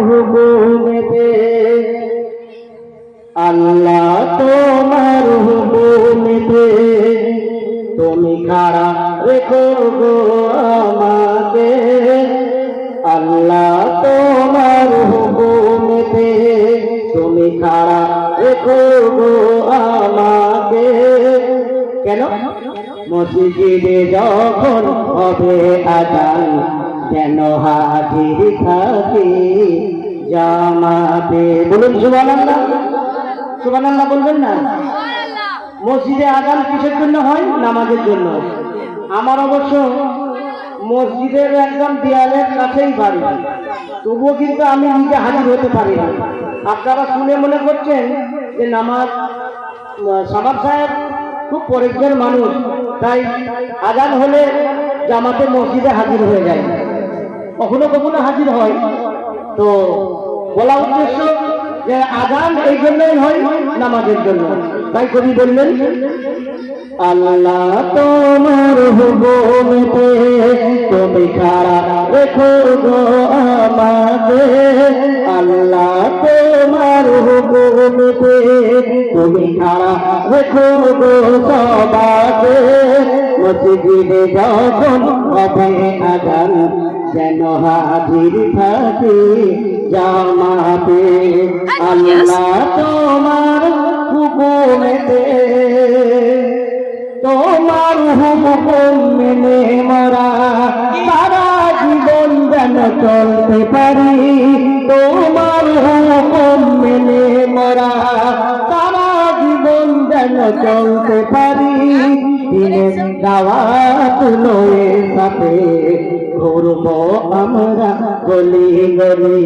হুকুমেতে আল্লাহ তোমার হুকুমেতে তুমি খাড়া রেখো গো আমাকে। আল্লাহ তোমার হুকুমেতে তুমি খাড়া রেখো গো আমাকে। কেন? মসজিদে যখন হবে আজান যেন হাজির থাকি জামাতে? বলুন, সুবহানাল্লাহ। সুবহানাল্লাহ বলবেন না? মসজিদে আজান কিসের জন্য হয়? নামাজের জন্য। আমার অবশ্য মসজিদের একদম দেয়ালের কাছেই বাড়ি। তবুও কিন্তু আমি নিজে হাজির হতে পারি না। আপনারা শুনে মনে করছেন যে নামাজ সামাদ সাহেব খুব পরিজ্ঞান মানুষ, তাই আজান হলে জামাতে মসজিদে হাজির হয়ে যায়। কখনো কখনো হাজির হয়। তো বলা উদ্দেশ্য যে আজান এই জন্যই হয় নামাজের জন্য। তাই কবি বললেন, আল্লাহ তোমার তুমি খাড়া রেখো গো আমাকে। আল্লাহ তোমার হুকুমতে তুমি খাড়া রেখো গো সবাকে। মসজিদে যখন হবে আজান যেন হাজির থাকি জামাতে আল্লাহ তোমার হুকুমেতে তোমার হুকুম মেনে মরা সারা জীবন যেন চলতে পারি। তোমার হুকুম মেনে মরা সারা জীবন যেন চলতে পারি। দিনের দাওয়াত লয়ে সাথে। ঘুরব আমরা গলি গলি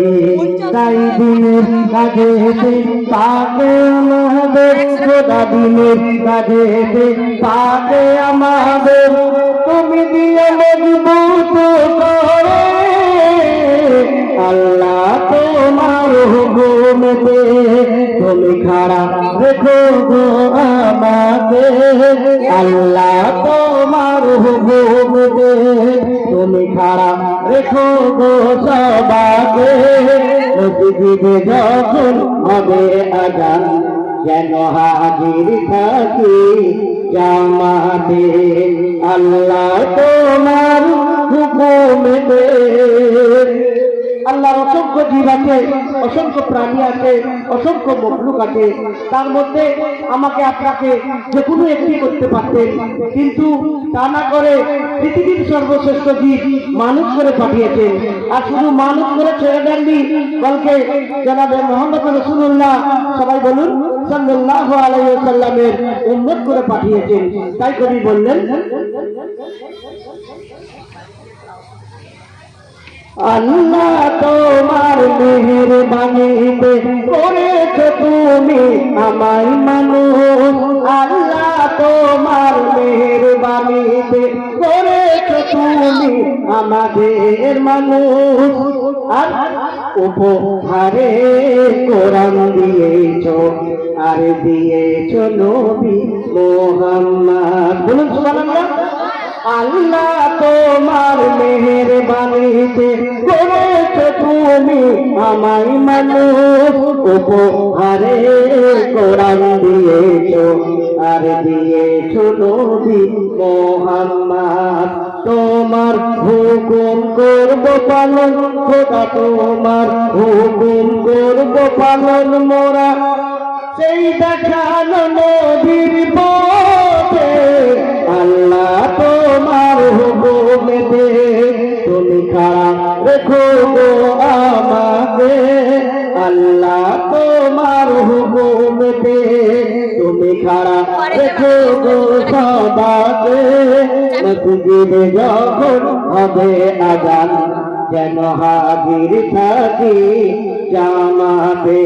তাই দিনের কাজেতে পাকে আমাদের খোদা দিনের কাজেতে পাকে আমাদের তুমি দিয়ে মজবুত করে। আল্লাহ তোমার হুকুমতে তুমি খাড়া রেখো আমাকে। আল্লাহ তোমার হুকুমতে গো সবাকে মসজিদে যখন হবে আগান যেন হাজির থাকি জামাতে। আল্লাহ তোমার হুকুমে আল্লাহর অসংখ্য জীব অসংখ্য প্রাণী আছে, অসংখ্য মখলুক আছে। তার মধ্যে আমাকে আপনাকে যে কোনো একটি করতে পারতেন, কিন্তু তা না করে পৃথিবীর সর্বশ্রেষ্ঠ জীব মানুষ করে পাঠিয়েছেন। আর শুধু মানুষ করে ছেড়ে দেননি বলকে জানাবে মোহাম্মদ রসুল্লাহ সবাই বলুন, সাল্লাল্লাহু আলাইহি সাল্লামের উম্মত করে পাঠিয়েছেন। তাই কবি বললেন আল্লাহ তোমার মেহের বাণীতে করেছ তুমি আমায় মানুষ। আল্লাহ তোমার মেহের বাণীতে করেছ তুমি আমাদের মানুষ। আর উপহারে কোরআন দিয়েছ, আর দিয়েছ নবী মোহাম্মদ। বলুন সুবহানাল্লাহ। আল্লাহ তোমার মেহের বাণীতে করেছ তুমি আমায় মানুষ, উপহারে কোরআন দিয়েছ, আর দিয়েছ নবী মোহাম্মদ। তোমার হুকুম করব পালন, খোদা তোমার হুকুম করব পালন মোরা। সেই দেখানো নদীর পথে আল্লাহ তোমার হুকুমেতে তুমি খাড়া রেখো গো সবাকে। মসজিদে যখন হবে আজান, যেন হাজির থাকি জামাতে।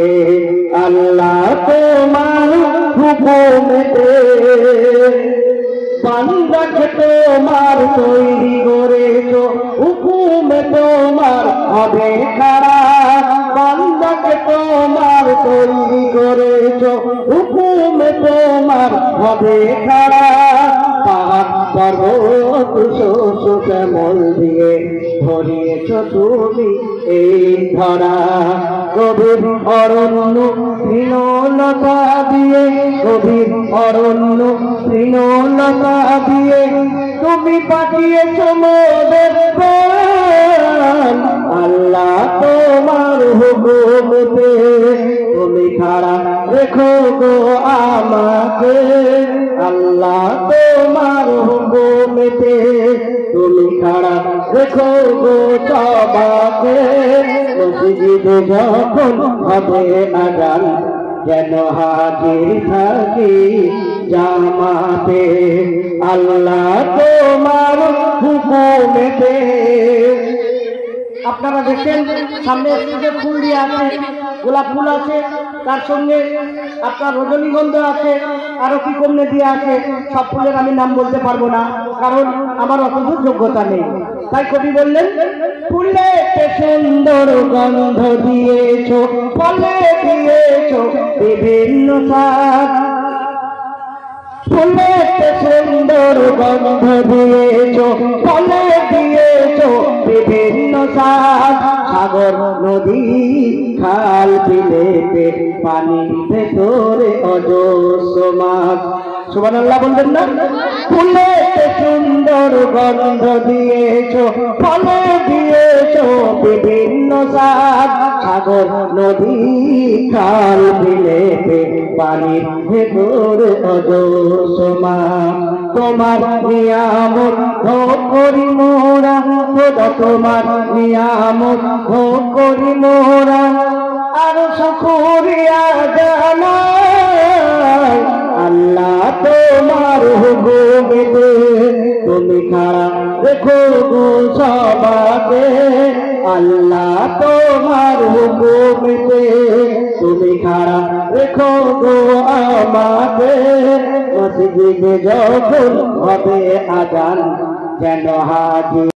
আল্লাহ তোমার হুকুমেতে বান্দাকে তোমার তৈরি করেছ, হুকুমে তোমার হবে খারা বান্দাকে তোমার তৈরি করেছ, হুকুমে তোমার হবে খারা পাহাড়, পর্বত শ্যামল দিয়ে ভরিয়েছ তুমি এই ধরা। গভীর অরণ্য তৃণলতা দিয়ে, গভীর অরণ্য তৃণলতা দিয়ে তুমি পাঠিয়েছ মোদের আল্লাহ তোমার হুকুমতে তুমি খাড়া রেখো গো আমাকে। আল্লাহ তোমার হুকুমতে তুমি খাড়া রেখো গো সবাকে। মসজিদে যখন হবে আজান যেন হাজির থাকি জামাতে। আল্লাহ তোমার হুকুমেতে আপনারা দেখেন, সামনে যে ফুল দিয়ে আছে, গোলাপ ফুল আছে, তার সঙ্গে আপনার রজনীগন্ধা আছে, আরও কি কমনে দিয়ে আছে, সব ফুলের আমি নাম বলতে পারব না, কারণ আমার অতদূর যোগ্যতা নেই। তাই কবি বললেন, ফুলে সুন্দর গন্ধ দিয়েছ, ফলে দিয়েছ বিভিন্ন ফুলেতে সুন্দর গন্ধ দিয়েছ, ফলে দিয়েছ বিভিন্ন সাজ সাগর নদী খাল বিলেতে পানি ভেতরে অজস্র মাছ। সুবান আল্লাহ বলবেন না? ফুলেতে সুন্দর গন্ধ দিয়েছ, ফলে দিয়েছ বিভিন্ন সাজ সাগর, নদী, খাল, বিলেতে পানির ভেতরে অজসমা তোমার নিয়ামত ভোগ করি মোরা তোমার নিয়ামত ভোগ করি মোরা। গো সবাকে আল্লাহ তোমার হুকুমেতে। তুমি খাড়া রেখো গো আমাকে, মসজিদে যখন হবে আজান, যেন হাজির